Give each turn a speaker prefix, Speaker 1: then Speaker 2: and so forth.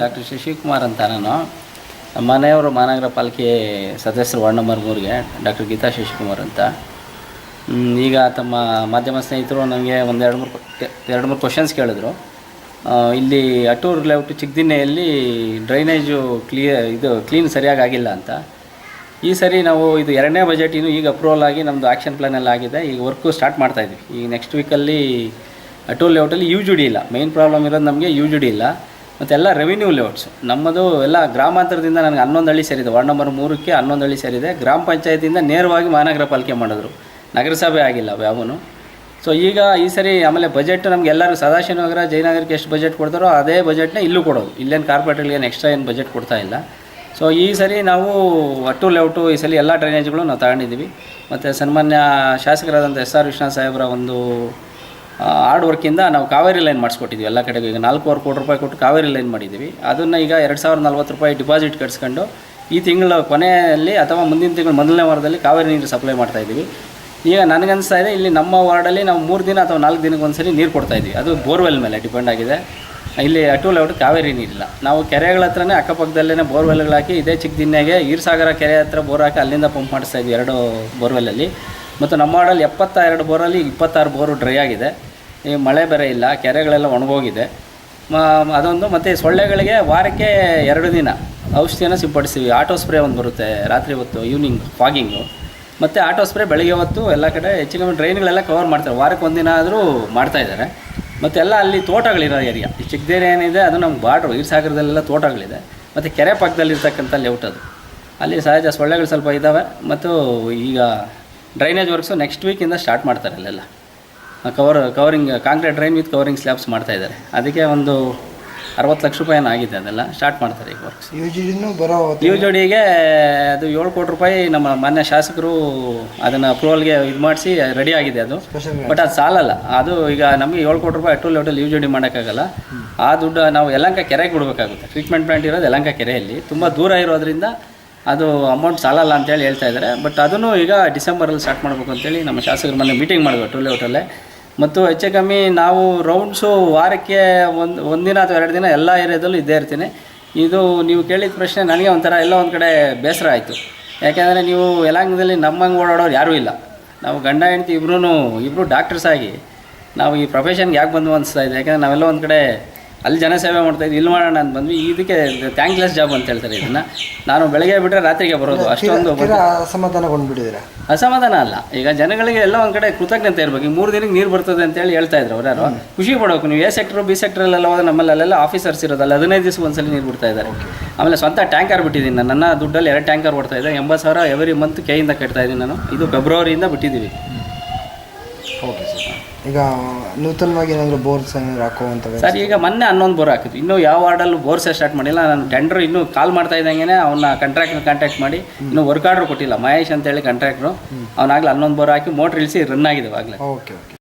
Speaker 1: Doctor Shashikumar ಅಂತ ನಾನು. ಮನೆಯವರು ಮಹಾನಗರ ಪಾಲಿಕೆ ಸದಸ್ಯರು ವಾರ್ಡ್ ನಂಬರ್ ಮೂರಿಗೆ ಡಾಕ್ಟರ್ ಗೀತಾ ಶಶಿಕುಮಾರ್ ಅಂತ. ಈಗ ತಮ್ಮ ಮಾಧ್ಯಮ ಸ್ನೇಹಿತರು ನನಗೆ ಒಂದು ಎರಡು ಮೂರು ಎರಡು ಮೂರು ಕ್ವಶನ್ಸ್ ಕೇಳಿದ್ರು. ಇಲ್ಲಿ ಅಟೂರ್ ಲೇಔಟ್ ಚಿಕ್ಕದಿನ್ನೆಯಲ್ಲಿ ಡ್ರೈನೇಜು ಕ್ಲಿಯರ್ ಇದು ಕ್ಲೀನ್ ಸರಿಯಾಗಿ ಆಗಿಲ್ಲ ಅಂತ. ಈ ಸರಿ ನಾವು ಇದು ಎರಡನೇ ಬಜೆಟ್ ಇನ್ನು ಈಗ ಅಪ್ರೂವಲ್ ಆಗಿ ನಮ್ಮದು ಆ್ಯಕ್ಷನ್ ಪ್ಲಾನ್ ಎಲ್ಲ ಆಗಿದೆ. ಈಗ ವರ್ಕು ಸ್ಟಾರ್ಟ್ ಮಾಡ್ತಾಯಿದ್ವಿ ಈಗ ನೆಕ್ಸ್ಟ್ ವೀಕಲ್ಲಿ ಅಟೂರ್ ಲೇಔಟಲ್ಲಿ ಯು ಜಿ ಇಲ್ಲ. ಮೇನ್ ಪ್ರಾಬ್ಲಮ್ ಇರೋದು ನಮಗೆ ಯು ಜಿ ಡಿ ಇಲ್ಲ. ಮತ್ತು ಎಲ್ಲ ರೆವಿನ್ಯೂ ಲೇಔಟ್ಸ್ ನಮ್ಮದು ಎಲ್ಲ ಗ್ರಾಮಾಂತರದಿಂದ ನನಗೆ ಹನ್ನೊಂದು ಹಳ್ಳಿ ಸೇರಿದೆ. ವಾರ್ಡ್ ನಂಬರ್ ಮೂರಕ್ಕೆ ಹನ್ನೊಂದು ಹಳ್ಳಿ ಸೇರಿದೆ. ಗ್ರಾಮ ಪಂಚಾಯತಿಯಿಂದ ನೇರವಾಗಿ ಮಹಾನಗರ ಪಾಲಿಕೆ ಮಾಡಿದ್ರು. ನಗರಸಭೆ ಆಗಿಲ್ಲ ಯಾವನು. ಸೊ ಈಗ ಈ ಸರಿ ಆಮೇಲೆ ಬಜೆಟ್ ನಮ್ಗೆ ಎಲ್ಲರೂ ಸದಾಶಿವನಗರ, ಜಯನಗರಕ್ಕೆ ಎಷ್ಟು ಬಜೆಟ್ ಕೊಡ್ತಾರೋ ಅದೇ ಬಜೆಟ್ನ ಇಲ್ಲೂ ಕೊಡೋದು. ಇಲ್ಲೇನು ಕಾರ್ಪೊರೇಟ್ಗಳಿಗೆ ಏನು ಎಕ್ಸ್ಟ್ರಾ ಏನು ಬಜೆಟ್ ಕೊಡ್ತಾ ಇಲ್ಲ. ಸೊ ಈ ಸರಿ ನಾವು ಅಟ್ಟು ಲೇಔಟು ಈ ಸಲ ಎಲ್ಲ ಡ್ರೈನೇಜ್ಗಳು ನಾವು ತಗೊಂಡಿದ್ದೀವಿ. ಮತ್ತು ಸನ್ಮಾನ್ಯ ಶಾಸಕರಾದಂಥ ಎಸ್ ಆರ್ ವಿಶ್ವನಾಥ್ ಸಾಹೇಬರ ಒಂದು ಹಾರ್ಡ್ ವರ್ಕಿಂದ ನಾವು ಕಾವೇರಿ ಲೈನ್ ಮಾಡಿಸ್ಕೊಟ್ಟಿದ್ವಿ ಎಲ್ಲ ಕಡೆಗೂ. ಈಗ ನಾಲ್ಕೂವರೆ ಕೋಟಿ ರೂಪಾಯಿ ಕೊಟ್ಟು ಕಾವೇರಿ ಲೈನ್ ಮಾಡಿದ್ದೀವಿ. ಅದನ್ನು ಈಗ ಎರಡು ಸಾವಿರದ ನಲ್ವತ್ತು ರೂಪಾಯಿ ಡಿಪಾಸಿಟ್ ಕಟ್ಸ್ಕೊಂಡು ಈ ತಿಂಗಳ ಕೊನೆಯಲ್ಲಿ ಅಥವಾ ಮುಂದಿನ ತಿಂಗಳು ಮೊದಲನೇ ವಾರದಲ್ಲಿ ಕಾವೇರಿ ನೀರು ಸಪ್ಲೈ ಮಾಡ್ತಾ ಇದ್ದೀವಿ. ಈಗ ನನಗನ್ನಿಸ್ತಾ ಇದೆ, ಇಲ್ಲಿ ನಮ್ಮ ವಾರ್ಡಲ್ಲಿ ನಾವು ಮೂರು ದಿನ ಅಥವಾ ನಾಲ್ಕು ದಿನಕ್ಕೆ ಒಂದ್ಸರಿ ನೀರು ಕೊಡ್ತಾ ಇದ್ವಿ ಅದು ಬೋರ್ವೆಲ್ ಮೇಲೆ ಡಿಪೆಂಡ್ ಆಗಿದೆ. ಇಲ್ಲಿ ಅಟು ಲೇಔಟ್ ಕಾವೇರಿ ನೀರಿಲ್ಲ. ನಾವು ಕೆರೆಗಳ ಹತ್ರನೇ ಅಕ್ಕಪಕ್ಕದಲ್ಲೇ ಬೋರ್ವೆಲ್ಗಳು ಹಾಕಿ, ಇದೇ ಚಿಕ್ಕ ದಿನ್ನೆಗೆ ಈರ್ಸಾಗರ ಕೆರೆ ಹತ್ರ ಬೋರ್ ಹಾಕಿ ಅಲ್ಲಿಂದ ಪಂಪ್ ಮಾಡಿಸ್ತಾ ಇದ್ವಿ ಎರಡು ಬೋರ್ವೆಲ್ಲಲ್ಲಿ ಮತ್ತು ನಮ್ಮ ಹಾಡಲ್ಲಿ ಎಪ್ಪತ್ತ ಎರಡು ಬೋರಲ್ಲಿ ಇಪ್ಪತ್ತಾರು ಬೋರು ಡ್ರೈ ಆಗಿದೆ. ಈ ಮಳೆ ಬೇರೆ ಇಲ್ಲ, ಕೆರೆಗಳೆಲ್ಲ ಒಣಗೋಗಿದೆ. ಅದೊಂದು ಮತ್ತು ಸೊಳ್ಳೆಗಳಿಗೆ ವಾರಕ್ಕೆ ಎರಡು ದಿನ ಔಷಧಿಯನ್ನು ಸಿಂಪಡಿಸ್ತೀವಿ. ಆಟೋ ಸ್ಪ್ರೇ ಒಂದು ಬರುತ್ತೆ ರಾತ್ರಿ ಹೊತ್ತು, ಈವ್ನಿಂಗ್ ಫಾಗಿಂಗು. ಮತ್ತು ಆಟೋ ಸ್ಪ್ರೇ ಬೆಳಗ್ಗೆ ಹೊತ್ತು ಎಲ್ಲ ಕಡೆ ಹೆಚ್ಚಿನ ಡ್ರೈನ್ಗಳೆಲ್ಲ ಕವರ್ ಮಾಡ್ತಾರೆ. ವಾರಕ್ಕೆ ಒಂದಿನ ಆದರೂ ಮಾಡ್ತಾಯಿದ್ದಾರೆ ಮತ್ತು ಎಲ್ಲ ಅಲ್ಲಿ ತೋಟಗಳಿರೋ ಏರಿಯಾ ಈ ಚಿಕ್ಕದೇರಿ ಏನಿದೆ, ಅದು ನಮ್ಗೆ ಬಾಡ್ರು ಈ ಸಾಗರದಲ್ಲೆಲ್ಲ ತೋಟಗಳಿದೆ. ಮತ್ತು ಕೆರೆ ಪಕ್ಕದಲ್ಲಿರ್ತಕ್ಕಂಥ ಲೇಔಟ್ ಅದು. ಅಲ್ಲಿ ಸಹಜ ಸೊಳ್ಳೆಗಳು ಸ್ವಲ್ಪ ಇದ್ದಾವೆ. ಮತ್ತು ಈಗ ಡ್ರೈನೇಜ್ ವರ್ಕ್ಸು ನೆಕ್ಸ್ಟ್ ವೀಕಿಂದ ಸ್ಟಾರ್ಟ್ ಮಾಡ್ತಾರೆ ಅಲ್ಲೆಲ್ಲ. Cover covering concrete drain with covering slabs ಮಾಡ್ತಾ ಇದ್ದಾರೆ. ಅದಕ್ಕೆ ಒಂದು ಅರವತ್ತು ಲಕ್ಷ ರೂಪಾಯಿ ಆಗಿದೆ ಅದೆಲ್ಲ. ಸ್ಟಾರ್ಟ್ ಮಾಡ್ತಾರೆ ಈಗ ವರ್ಕ್ಸ್
Speaker 2: ಯು ಜಿ ಡಿನೂ ಬರೋ
Speaker 1: ಯು ಜೋಡಿಗೆ ಅದು ಏಳು ಕೋಟಿ ರೂಪಾಯಿ ನಮ್ಮ ಮಾನ್ಯ ಶಾಸಕರು ಅದನ್ನು ಅಪ್ರೂವಲ್ಗೆ ಇದು ಮಾಡಿಸಿ ರೆಡಿ ಆಗಿದೆ ಅದು. ಬಟ್ ಅದು ಸಾಲಲ್ಲ. ಅದು ಈಗ ನಮಗೆ ಏಳು ಕೋಟಿ ರೂಪಾಯಿ ಅಟ್ಟು ಲೆವೆಲ್ ಯು ಜಿ ಡಿ ಮಾಡೋಕ್ಕಾಗಲ್ಲ. ಆ ದುಡ್ಡು ನಾವು ಯಲಂಕ ಕೆರೆಗೆ ಬಿಡಬೇಕಾಗುತ್ತೆ. ಟ್ರೀಟ್ಮೆಂಟ್ ಪ್ಲಾಂಟ್ ಇರೋದು ಯಲಂಕ ಕೆರೆಯಲ್ಲಿ. ತುಂಬ ದೂರ ಇರೋದ್ರಿಂದ ಅದು ಅಮೌಂಟ್ ಸಾಲಲ್ಲ ಅಂತೇಳಿ ಹೇಳ್ತಾ ಇದ್ದಾರೆ ಬಟ್ ಅದನ್ನು ಈಗ ಡಿಸೆಂಬರಲ್ಲಿ ಸ್ಟಾರ್ಟ್ ಮಾಡಬೇಕು ಅಂತೇಳಿ ನಮ್ಮ ಶಾಸಕರ ಮನೆ ಮೀಟಿಂಗ್ ಮಾಡಬೇಕು ಟು ಲೇಔಟಲ್ಲೇ ಮತ್ತು ಹೆಚ್ಚು ಕಮ್ಮಿ ನಾವು ರೌಂಡ್ಸು ವಾರಕ್ಕೆ ಒಂದು, ಒಂದಿನ ಅಥವಾ ಎರಡು ದಿನ ಎಲ್ಲ ಏರಿಯಾದಲ್ಲೂ ಇದ್ದೇ ಇರ್ತೀನಿ. ಇದು ನೀವು ಕೇಳಿದ ಪ್ರಶ್ನೆ ನನಗೆ ಒಂಥರ ಎಲ್ಲ ಒಂದು ಕಡೆ ಬೇಸರ ಆಯಿತು. ಯಾಕೆಂದರೆ ನೀವು ಯಲಾಂಗದಲ್ಲಿ ನಮ್ಮಂಗೆ ಓಡಾಡೋರು ಯಾರೂ ಇಲ್ಲ. ನಾವು ಗಂಡ, ಹೆಂಡತಿ ಇಬ್ಬರೂ ಇಬ್ಬರು ಡಾಕ್ಟರ್ಸ್ ಆಗಿ ನಾವು ಈ ಪ್ರೊಫೆಷನ್ಗೆ ಯಾಕೆ ಬಂದು ಅನಿಸ್ತಾ ಇದೆ. ಯಾಕೆಂದರೆ ನಾವೆಲ್ಲ ಒಂದು ಕಡೆ ಅಲ್ಲಿ ಜನಸೇವೆ ಮಾಡ್ತಾ ಇದ್ವಿ ಇಲ್ಲಿ ಮಾಡೋಣ ಅಂತ ಬಂದ್ವಿ. ಇದಕ್ಕೆ ಥ್ಯಾಂಕ್ಲೆಸ್ ಜಾಬ್ ಅಂತ ಹೇಳ್ತಾರೆ ಇದನ್ನು. ನಾನು ಬೆಳಗ್ಗೆ ಬಿಟ್ಟರೆ ರಾತ್ರಿಗೆ ಬರೋದು. ಅಷ್ಟೊಂದು
Speaker 2: ಅಸಮಾಧಾನಗೊಂಡ್ಬಿಟ್ಟಿದ್ದೀರಾ
Speaker 1: ಅಸಮಾಧಾನ ಅಲ್ಲ. ಈಗ ಜನಗಳಿಗೆ ಎಲ್ಲ ಒಂದು ಕಡೆ ಕೃತಜ್ಞತೆ ಇರಬೇಕು. ಈಗ ಮೂರು ದಿನಕ್ಕೆ ನೀರು ಬರ್ತದೆ ಅಂತೇಳಿ ಹೇಳ್ತಾ ಇದ್ರು ಅವ್ರು ಯಾರು. ಖುಷಿ ಪಡಬೇಕು ನೀವು ಎ ಸೆಕ್ಟರ್ ಬಿ ಸೆಕ್ಟ್ರಲ್ಲೆಲ್ಲ ಹೋದ್ರೆ ನಮ್ಮಲ್ಲೆಲ್ಲ ಆಫೀಸರ್ಸ್ ಇರೋದಲ್ಲ. ಹದಿನೈದು ದಿವಸ ಒಂದ್ಸಲ ನೀರು ಬಿಡ್ತಾ ಇದ್ದಾರೆ. ಆಮೇಲೆ ಸ್ವಂತ ಟ್ಯಾಂಕರ್ ಬಿಟ್ಟಿದ್ದೀನಿ ನಾನು. ನನ್ನ ದುಡ್ಡಲ್ಲಿ ಎರಡು ಟ್ಯಾಂಕರ್ ಬರ್ತಾ ಇದೆ. ಎಂಬತ್ತು ಸಾವಿರ ಎವ್ರಿ ಮಂತ್ ಕೈಯಿಂದ ಕಟ್ತಾ ಇದ್ದೀನಿ ನಾನು. ಇದು ಫೆಬ್ರವರಿಯಿಂದ ಬಿಟ್ಟಿದ್ದೀವಿ.
Speaker 2: ಈಗ ನೂತನವಾಗಿ ಏನಾದರೂ ಬೋರ್ಸ್ ಏನಾದರೂ ಅಂತ
Speaker 1: ಸರ್ ಈಗ ಮೊನ್ನೆ ಹನ್ನೊಂದು ಬೋರ್ ಹಾಕಿದ್ವಿ ಇನ್ನೂ ಯಾವ ವಾರ್ಡಲ್ಲೂ ಬೋರ್ಸೇ ಸ್ಟಾರ್ಟ್ ಮಾಡಿಲ್ಲ. ನಾನು ಟೆಂಡರ್ ಇನ್ನೂ ಕಾಲ್ ಮಾಡ್ತಾ ಇದ್ದಂಗೆ ಅವನ್ನ ಕಾಂಟ್ರಾಕ್ಟ್ ಕಾಂಟ್ಯಾಕ್ಟ್ ಮಾಡಿ ಇನ್ನೂ ವರ್ಕ್ ಆರ್ಡ್ರ್ ಕೊಟ್ಟಿಲ್ಲ. ಮಹೇಶ್ ಅಂತೇಳಿ ಕಾಂಟ್ರಾಕ್ಟ್ರು ಅವನಾಗಲೇ ಹನ್ನೊಂದು ಬೋರ್ ಹಾಕಿ ಮೋಟ್ರ್ ಇಳಿಸಿ ರನ್ ಆಗಿದೆ ಆಗಲೇ.
Speaker 2: Okay okay.